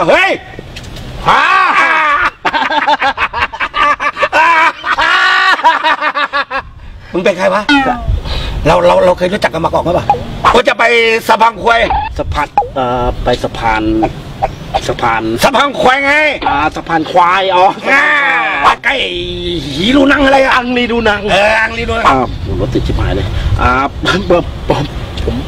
าวเฮ้ยฮ่ามึงเป็นใครวะ เราเราเราเคยรู้จักกันมาก่อนไหมปะว่าจะไปสะพังควายสะพานเอ่อไปสะพานสะพานสะพังควายไง อ่าสะพานควายอ๋ออ่าใกล้หีรูนังอะไรอะอังรีดูหนังเอออังรีรูนังอ่าโหรถติดชิบหายเลยอ่าผม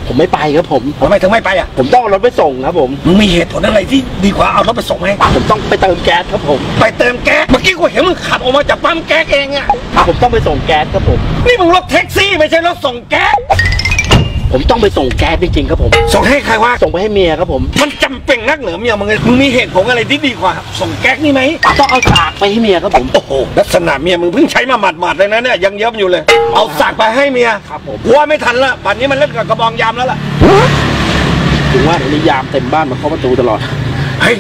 ผมผมผมไม่ไปครับผมทำไมถึงไม่ไปอะ ผมต้องเอารถไปส่งครับผม มึงมีเหตุผลอะไรที่ดีกว่าเอารถไปส่งไหมผมต้องไปเติมแก๊สครับผม ไปเติมแก๊ส เมื่อกี้กูเห็นมึงขับออกมาจากปั๊มแก๊สเองอะผมต้องไปส่งแก๊สครับผม นี่มึงรถแท็กซี่ไม่ใช่รถส่งแก๊ส ผมต้องไปส่งแก๊สจริงๆครับผม ส่งให้ใครวะ ส่งไปให้เมียครับผม มันจำเป็นนักเหนือเมียมึงไงมึงมีเหตุผลอะไรที่ดีกว่า ส่งแก๊สนี่ไหมต้องเอาสากไปให้เมียครับผม โอ้โห ลักษณะเมียมึงเพิ่งใช้มาหมาดๆเลยนะเนี่ยยังเยิ้มอยู่เลย เอาสากไปให้เมียครับผมกลัวไม่ทันละป่านนี้มันเล่นกับกระบองยามแล้วล่ะถึงว่าเดี๋ยวนี้ยามเต็มบ้านมาเข้าะประตูตลอดเฮ้ย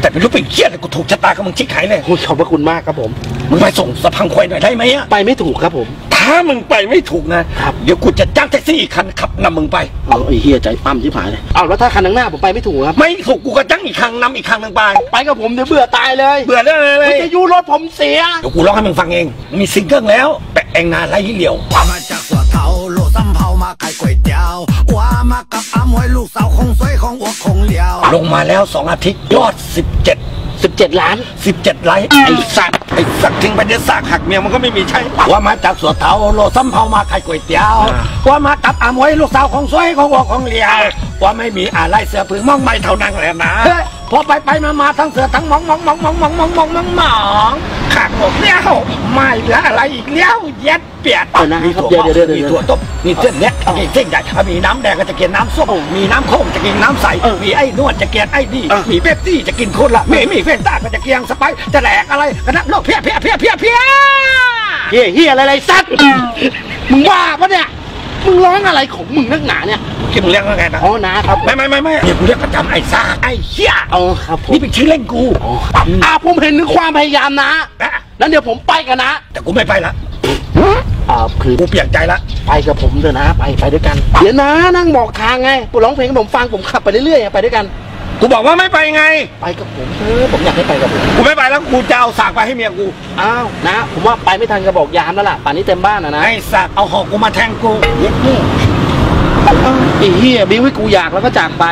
แต่เป็นรู้เป็นเครียดเลยกูถูกชะตากับมึงชิกหายเลยโอ้ยขอบพระคุณมากครับผม มึงไปส่งสะพังควายหน่อยได้ไหมอะไปไม่ถูกครับผม ถ้ามึงไปไม่ถูกนะครับเดี๋ยวกูจะจ้างแท็กซี่อีกคันขับนำมึงไป เอาไอ้เฮียใจปั้มชิบหายเลยเอาแล้วถ้าคันข้างหน้าผมไปไม่ถูกครับ ไม่ถูกกูก็จ้างอีกคันนำอีกคันหนึ่งไป ไปกับผมเดี๋ยวเบื่อตายเลย เบื่อเรื่องอะไรเลวิยทยุรถผมเสีย เดี๋ยวกูร้องให้มึงฟังเอง มีซิงเกิลแล้ว แปะเองนานไรเหลียวว่ามาจากสัวเทาโลดสำเภามาขายก๋วยเตี๋ยวว่ามากับอามวยลูกสาวคงสวยของอัวคงเหลียว ลงมาแล้ว2อาทิตย์ยอด17 17 ล้าน 17ไลค์ไอ้สัตว์ไอ้สัตว์ทิ้งไปเดี๋ยวสากหักเมียมันก็ไม่มีใช่ว่ามาจากสวนเทาโลซ้ำเผามาขายก๋วยเตี๋ยวว่ามากับอามวยลูกสาวของสวยของวอกของเหลียวว่าไม่มีอะไรเสือผึ่งมองไม่เท่านั้นแหละนะพอไปไปมามาทั้งเสือทั้งมองมองมองมองมองมองมองมองมองขาดหมดแล้วไม่เหลืออะไรอีกแล้วเย็ด เปียดเออนะมีครับถั่วเดี๋ยวเดี๋ยวมีเดี๋ยวถั่วต้มมีเส้นเล็กมีเส้นใหญ่มีน้ำแดงก็จะกินน้ำส้มมีน้ำโค้งจะกินน้ำใสเออมีไอ้นวดจะกินไอ้นี่เออมีเป๊ปซี่จะกินโคนละมีมีเฟนต้าก็จะกินสไปซ์จะแหลกอะไรก็นักโลกเพี้ยเพี้ยเพี้ยเพี้ยเพี้ยเฮียเฮียอะไรอะไรสัตว์มึงว่าปะเนี่ยมึงร้องอะไรของมึงนักหนาเนี่ยคิดมึงเรียกว่าไงนะอ๋อนะครับไม่ไม่ไม่ไม่เนี่ยกูเรียกประจำไอ้ซ่าไอ้เหี้ยอ๋อครับผมนี่เป็นชื่อเล่นกูอ๋ออ่าผมเห็นถึงความพยายามนะนะนั้นเดี๋ยวผมไปกันนะ แต่กูไม่ไปละ อ่าคือกูเปลี่ยนใจละไปกับผมเถอะนะไปไปด้วยกันเดี๋ยวนะนั่งบอกทางไงผมร้องเพลงให้ผมฟังผมขับไปเรื่อยๆไปด้วยกัน กูบอกว่าไม่ไปไง ไปกับผมเถอะผมอยากให้ไปกับผมกูไม่ไปแล้วกูจะเอาสากไปให้เมียกูอ้าวนะ ผมว่าไปไม่ทันกระบอกยามแล้วล่ะป่านนี้เต็มบ้านนะนะไอ้สากเอาหอกกูมาแทงกูเย็ดนี่ไอ้เฮียบิ้วให้กูอยากแล้วก็จากไป